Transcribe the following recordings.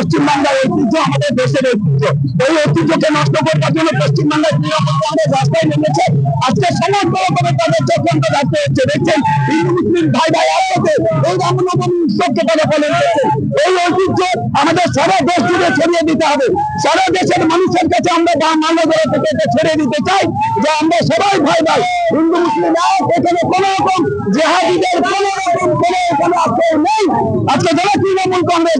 আমাদের দেশের ঐতিহ্য। এই ঐতিহ্যকে নষ্ট করবার জন্য পশ্চিমবাংলার তৃণমূল কংগ্রেস রাস্তায় নেমেছে। আজকে সমস্ত রকমের তাদের চক্রান্ত রাখতে হচ্ছে দেখছেন, হিন্দু, মুসলিম, ভাই ভাই, একসাথে এই রামনবমী উৎসবকে পালন করছে। এই ঐতিহ্য আমাদের সারা দেশ জুড়ে ছড়িয়ে দিতে হবে। সারা দেশের মানুষের কাছে আমরা বা মানবতা থেকে ছড়িয়ে দিতে চাই যে আমরা সবাই ভাই ভাই, হিন্দু, মুসলিম, এক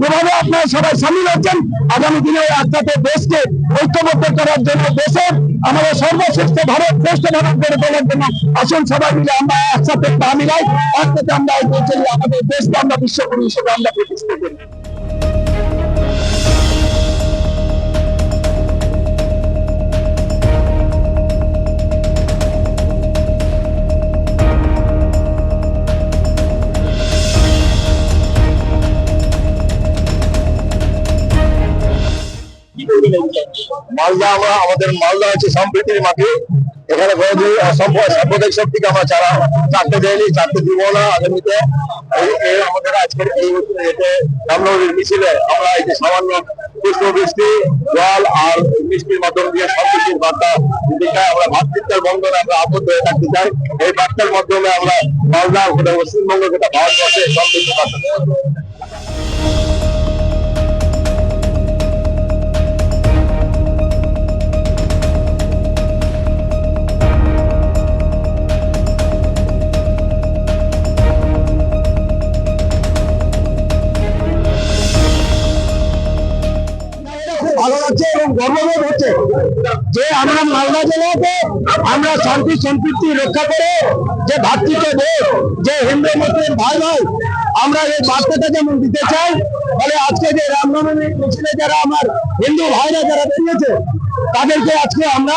যেভাবে আপনারা সবাই সামিল হচ্ছেন, আগামী দিনে একসাথে দেশকে ঐক্যবদ্ধ করার জন্য দেশের আমাদের সর্বশ্রেষ্ঠ ভারত শ্রেষ্ঠ ভারত গড়ে তোলার জন্য আসুন সবাই মিলে আমরা একসাথে পা মিলাই একসাথে আমরা আমাদের দেশকে আমরা বিশ্বগুরু হিসেবে আমরা প্রতিষ্ঠা করি। মালদা আমরা, আমাদের মালদা হচ্ছে সম্প্রীতির মাটি। এখানে সাম্প্রদায়িক শক্তিকে আমরা চারা চারটে দেয়নি চারটে দিব না আগামীতে আমাদের আজকের এই রামনবমীর মিছিলে আমরা এই যে সামান্য পুষ্প বৃষ্টি জল আর বৃষ্টির মাধ্যম দিয়ে সম্প্রীতির বার্তা আমরা ভাতৃত্বের বন্ধনে আমরা আবদ্ধ হয়ে থাকতে চাই। এই বার্তার মাধ্যমে আমরা মালদা, গোটা পশ্চিমবঙ্গ, গোটা ভারতবর্ষে সম্প্রীতির বার্তা ভালো লাগছে এবং গর্ববোধ হচ্ছে যে আমরা মালদা জেলাতে আমরা শান্তি সম্পৃক্তি রক্ষা করে যে ভাতৃত্ব বোধ যে হিন্দু মুসলিম ভাই ভাই, আমরা এই বার্তাটা যেমন দিতে চাই, ফলে আজকে যে রামনবমী মিছিলে যারা আমার হিন্দু ভাইরা যারা বেরিয়েছে, তাদেরকে আজকে আমরা